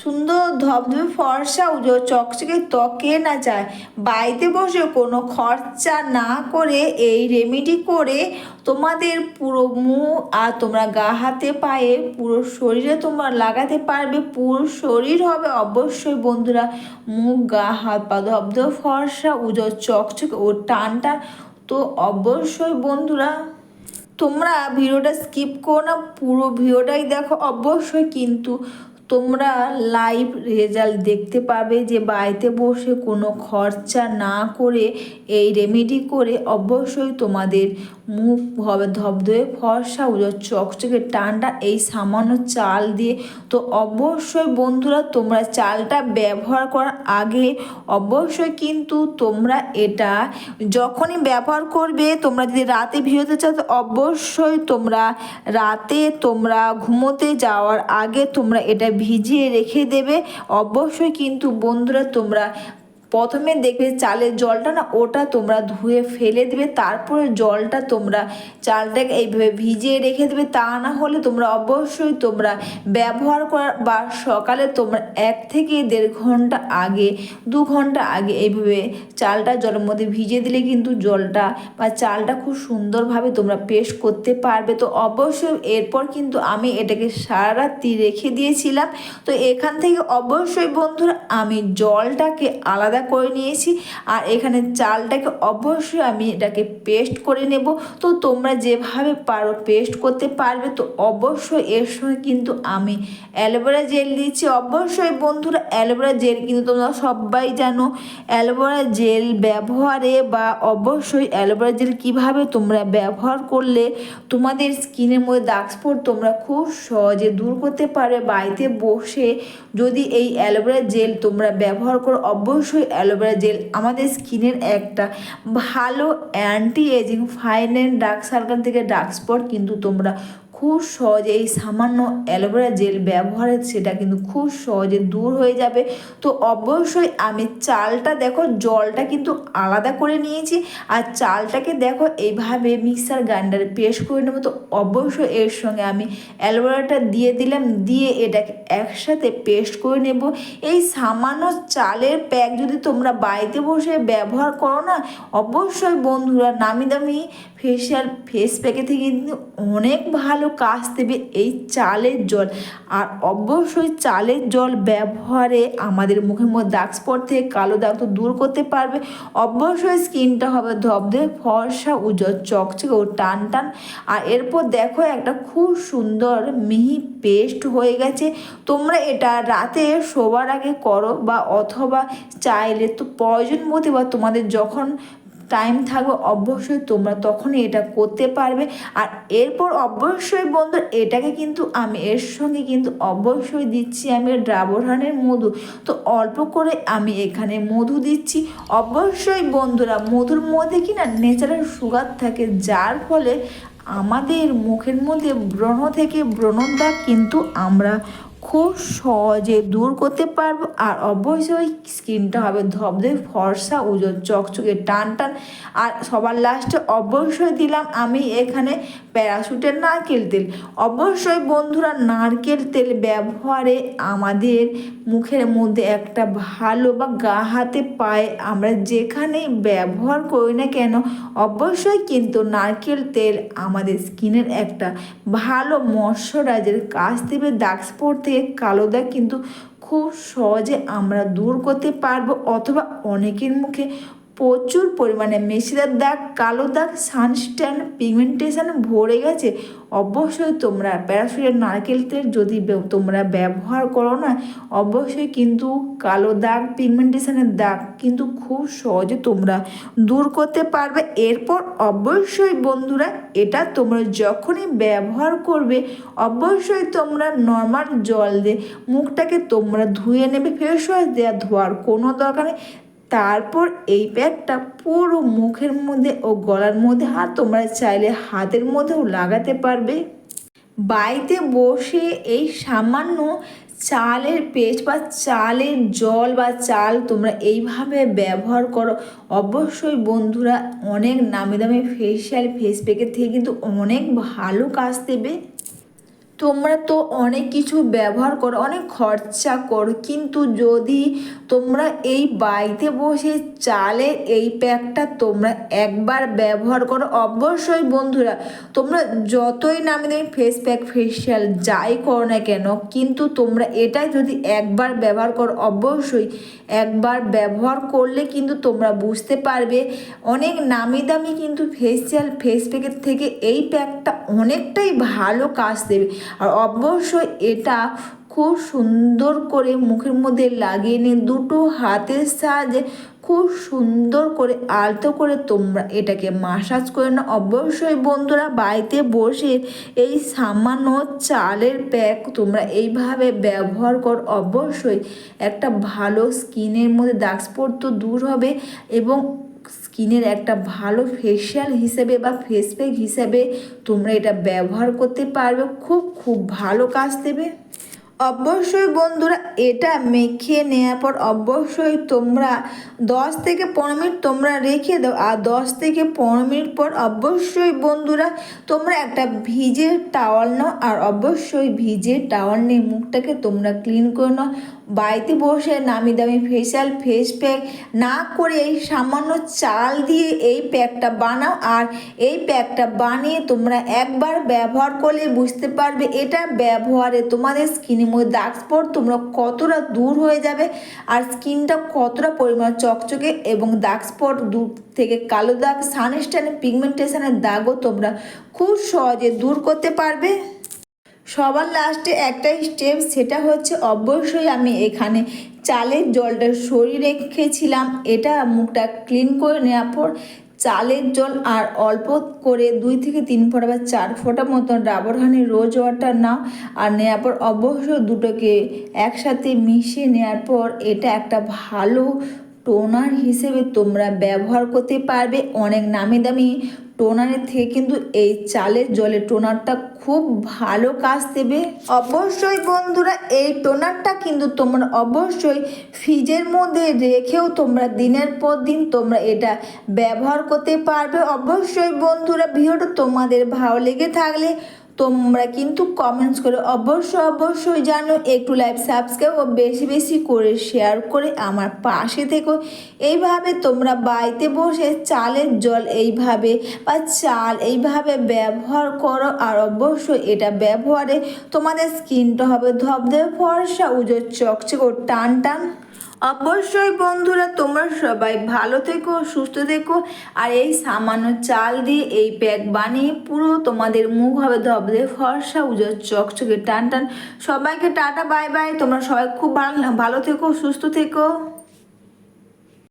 সুন্দর ধবধবে ফর্সা উজো, চকচকে ত্বকে না চায় বাড়িতে বসে কোনো খরচা না করে এই রেমেডি করে তোমাদের পুরো মুখ আর তোমরা গা হাতে পায়ে পুরো শরীরে তোমরা লাগাতে পারবে, পুরো শরীর হবে অবশ্যই বন্ধুরা। মুখ, গা, হাত পা ধবধবে ফর্সা উজো, চকচকে ও টান টান তো অবশ্যই বন্ধুরা। তোমরা ভিডিওটা স্কিপ করো না, পুরো ভিডিওটাই দেখো অবশ্যই, কিন্তু তোমরা লাইভ রেজাল্ট দেখতে পাবে যে বাড়িতে বসে কোনো খরচা না করে এই রেমেডি করে অবশ্যই তোমাদের মুখ হবে ধবধবে, ফর্সা, উজো, চকচকে টানটা এই সামান্য চাল দিয়ে। তো অবশ্যই বন্ধুরা, তোমরা চালটা ব্যবহার করার আগে অবশ্যই কিন্তু তোমরা এটা যখনই ব্যবহার করবে, তোমরা যদি রাতে ভিডিওতে চাও, তো অবশ্যই তোমরা রাতে তোমরা ঘুমোতে যাওয়ার আগে তোমরা এটা ভিজিয়ে রেখে দেবে। অবশ্যই কিন্তু বন্ধুরা তোমরা প্রথমে দেখবে চালের জলটা না ওটা তোমরা ধুয়ে ফেলে দেবে, তারপরে জলটা তোমরা চালটাকে এইভাবে ভিজিয়ে রেখে দেবে। তা না হলে তোমরা অবশ্যই তোমরা ব্যবহার করার বা সকালে তোমরা এক থেকে দেড় ঘণ্টা আগে, দু ঘণ্টা আগে এইভাবে চালটা জলের মধ্যে ভিজিয়ে দিলে কিন্তু জলটা বা চালটা খুব সুন্দরভাবে তোমরা পেস্ট করতে পারবে। তো অবশ্যই এরপর কিন্তু আমি এটাকে সারা রাত্রি রেখে দিয়েছিলাম। তো এখান থেকে অবশ্যই বন্ধুরা আমি জলটাকে আলাদা করে নিয়েছি। আর এখানে চালটাকে অবশ্যই আমি এটাকে পেস্ট করে নেব। তো তোমরা যেভাবে পারো পেস্ট করতে পারবে। তো অবশ্যই এর সঙ্গে কিন্তু আমি অ্যালোভেরা জেল দিচ্ছি অবশ্যই বন্ধুরা, অ্যালোভেরা জেল কিন্তু তোমরা সবাই জানো। অ্যালোভেরা জেল ব্যবহারে বা অবশ্যই অ্যালোভেরা জেল কীভাবে তোমরা ব্যবহার করলে তোমাদের স্কিনের মধ্যে দাগ স্পট তোমরা খুব সহজে দূর করতে পারবে। বাড়িতে বসে যদি এই অ্যালোভেরা জেল তোমরা ব্যবহার করো, অবশ্যই অ্যালোভেরা জেল। আমাদের স্কিনের একটা ভালো anti ageing fine dark circle থেকে ডার্ক স্পট কিন্তু তোমরা খুব সহজে এই সামান্য অ্যালোভেরা জেল ব্যবহারে সেটা কিন্তু খুব সহজে দূর হয়ে যাবে। তো অবশ্যই আমি চালটা দেখো, জলটা কিন্তু আলাদা করে নিয়েছি। আর চালটাকে দেখো, এইভাবে মিক্সার গ্রাইন্ডারে পেস্ট করে নেব। তো অবশ্যই এর সঙ্গে আমি অ্যালোভেরাটা দিয়ে দিলাম, দিয়ে এটাকে একসাথে পেস্ট করে নেব। এই সামান্য চালের প্যাক যদি তোমরা বাড়িতে বসে ব্যবহার করো না, অবশ্যই বন্ধুরা নামি দামি ফেসিয়াল ফেস প্যাকে থেকে কিন্তু অনেক ভালো কাজ দেবে এই চালের জল। আর অবশ্যই চালের জল ব্যবহারে আমাদের মুখের মধ্যে দাগ স্পট থেকে কালো দাগ তো দূর করতে পারবে। অবশ্যই স্কিনটা হবে ধবধে ফর্সা, উজ্জ্বল, চকচকে ও টান টান আর এরপর দেখো একটা খুব সুন্দর মিহি পেস্ট হয়ে গেছে। তোমরা এটা রাতে শোবার আগে করো বা অথবা চাইলে তো প্রয়োজন মতে বা তোমাদের যখন টাইম থাকবে, অবশ্যই তোমরা তখনই এটা করতে পারবে। আর এরপর অবশ্যই বন্ধু এটাকে কিন্তু আমি, এর সঙ্গে কিন্তু অবশ্যই দিচ্ছি আমি ড্রাবরহানের মধু। তো অল্প করে আমি এখানে মধু দিচ্ছি। অবশ্যই বন্ধুরা, মধুর মধ্যে কি না ন্যাচারাল সুগার থাকে, যার ফলে আমাদের মুখের মধ্যে ব্রণ থেকে ব্রণর দাগ কিন্তু আমরা খুব সহজে দূর করতে পারব আর অবশ্যই স্কিনটা হবে ধবধে ফর্সা উজ্জ্বল চকচকে টান টান আর সবার লাস্টে অবশ্যই দিলাম আমি এখানে প্যারাশুটের নারকেল তেল। অবশ্যই বন্ধুরা, নারকেল তেল ব্যবহারে আমাদের মুখের মধ্যে একটা ভালো বা গা হাতে পায়ে আমরা যেখানেই ব্যবহার করি না কেন, অবশ্যই কিন্তু নারকেল তেল আমাদের স্কিনের একটা ভালো ময়শ্চারাইজার কাজ দেবে দাগ স্পট কালো দাগ কিন্তু খুব সহজে আমরা দূর করতে পারব অথবা অনেকের মুখে প্রচুর পরিমাণে মেশিদার দাগ, কালো দাগ, সানস্ট্যান্ড, পিগমেন্টেশন ভরে গেছে। অবশ্যই তোমরা প্যারাশুটের নারকেল তেল যদি তোমরা ব্যবহার করো না, অবশ্যই কিন্তু কালো দাগ, পিগমেন্টেশনের দাগ কিন্তু খুব সহজে তোমরা দূর করতে পারবে। এরপর অবশ্যই বন্ধুরা এটা তোমরা যখনই ব্যবহার করবে, অবশ্যই তোমরা নর্মাল জল দিয়ে মুখটাকে তোমরা ধুয়ে নেবে ফেস ওয়াশ দেওয়া ধোয়ার কোনো দরকার নেই। তারপর এই প্যাকটা পুরো মুখের মধ্যে ও গলার মধ্যে হাত তোমরা চাইলে হাতের মধ্যেও লাগাতে পারবে। বাড়িতে বসে এই সামান্য চালের পেস্ট বা চালের জল বা চাল তোমরা এইভাবে ব্যবহার করো। অবশ্যই বন্ধুরা, অনেক নামি দামি ফেসিয়াল ফেস প্যাকের থেকে কিন্তু অনেক ভালো কাজ দেবে। তোমরা তো অনেক কিছু ব্যবহার করো, অনেক খরচা করো, কিন্তু যদি তোমরা এই বাড়িতে বসে চালের এই প্যাকটা তোমরা একবার ব্যবহার করো, অবশ্যই বন্ধুরা, তোমরা যতই নামি দামি ফেস প্যাক ফেসিয়াল যাই করো না কেন, কিন্তু তোমরা এটাই যদি একবার ব্যবহার করো, অবশ্যই একবার ব্যবহার করলে কিন্তু তোমরা বুঝতে পারবে, অনেক নামি দামি কিন্তু ফেসিয়াল ফেস প্যাকের থেকে এই প্যাকটা অনেকটাই ভালো কাজ দেবে। আর অবশ্যই এটা খুব সুন্দর করে মুখের মধ্যে লাগিয়ে নিয়ে দুটো হাতের সাহায্যে খুব সুন্দর করে আলতো করে তোমরা এটাকে মাসাজ করে না অবশ্যই বন্ধুরা বাড়িতে বসে এই সামান্য চালের প্যাক তোমরা এইভাবে ব্যবহার কর। অবশ্যই একটা ভালো স্কিনের মধ্যে দাগ তো দূর হবে এবং স্কিনের একটা ভালো ফেশিয়াল হিসেবে বা ফেস প্যাক হিসেবে তোমরা এটা ব্যবহার করতে পারবে। খুব খুব ভালো কাজ দেবে। অবশ্যই বন্ধুরা, এটা মেখে নেওয়ার পর অবশ্যই তোমরা দশ থেকে পনেরো মিনিট তোমরা রেখে দাও। আর দশ থেকে পনেরো মিনিট পর অবশ্যই বন্ধুরা, তোমরা একটা ভিজে টাওয়াল নাও আর অবশ্যই ভিজে টাওয়াল নিয়ে মুখটাকে তোমরা ক্লিন করে নাও। বাড়িতে বসে নামি দামি ফেসিয়াল ফেস প্যাক না করে এই সামান্য চাল দিয়ে এই প্যাকটা বানাও। আর এই প্যাকটা বানিয়ে তোমরা একবার ব্যবহার করলে বুঝতে পারবে, এটা ব্যবহারে তোমাদের স্কিনের মধ্যে দাগ স্পট তোমরা কতটা দূর হয়ে যাবে আর স্কিনটা কতটা পরিমাণ চকচকে এবং দাগ স্পট দূর থেকে কালো দাগ সানস্টাইন পিগমেন্টেশনের দাগও তোমরা খুব সহজে দূর করতে পারবে। সবার লাস্টে একটা স্টেপ সেটা হচ্ছে অবশ্যই আমি এখানে চালের জলটা সরিয়ে রেখেছিলাম। এটা মুখটা ক্লিন করে নেওয়ার পর চালের জল আর অল্প করে দুই থেকে তিন ফোঁটা বা চার ফোঁটা মতন ডাবর হানি রোজ ওয়াটার নাও আর নেওয়ার পর অবশ্য দুটোকে একসাথে মিশিয়ে নেওয়ার পর এটা একটা ভালো টোনার হিসেবে তোমরা ব্যবহার করতে পারবে। অনেক নামি দামি টোনারের থেকে কিন্তু এই চালের জলের টোনারটা খুব ভালো কাজ দেবে। অবশ্যই বন্ধুরা, এই টোনারটা কিন্তু তোমরা অবশ্যই ফ্রিজের মধ্যে রেখেও তোমরা দিনের পর দিন তোমরা এটা ব্যবহার করতে পারবে। অবশ্যই বন্ধুরা, ভিডিওটা তোমাদের ভালো লেগে থাকলে তোমরা কিন্তু কমেন্টস করে অবশ্যই অবশ্যই জানো, একটু লাইভ সাবস্ক্রাইব ও বেশি বেশি করে শেয়ার করে আমার পাশে থেকো। এইভাবে তোমরা বাড়িতে বসে চালের জল এইভাবে বা চাল এইভাবে ব্যবহার করো, আর অবশ্যই এটা ব্যবহারে তোমাদের স্কিনটা হবে ধবধবে, ফর্সা, উজোর, চকচক ও টান টান অবশ্যই বন্ধুরা, তোমরা সবাই ভালো থেকো, সুস্থ থেকো। আর এই সামান্য চাল দিয়ে এই প্যাক বানিয়ে পুরো তোমাদের মুখ হবে ধবধে ফর্সা উজোর চকচকে, টান টান। সবাইকে টাটা বাই বাই তোমরা সবাই খুব ভালো ভালো থেকো, সুস্থ থেকো।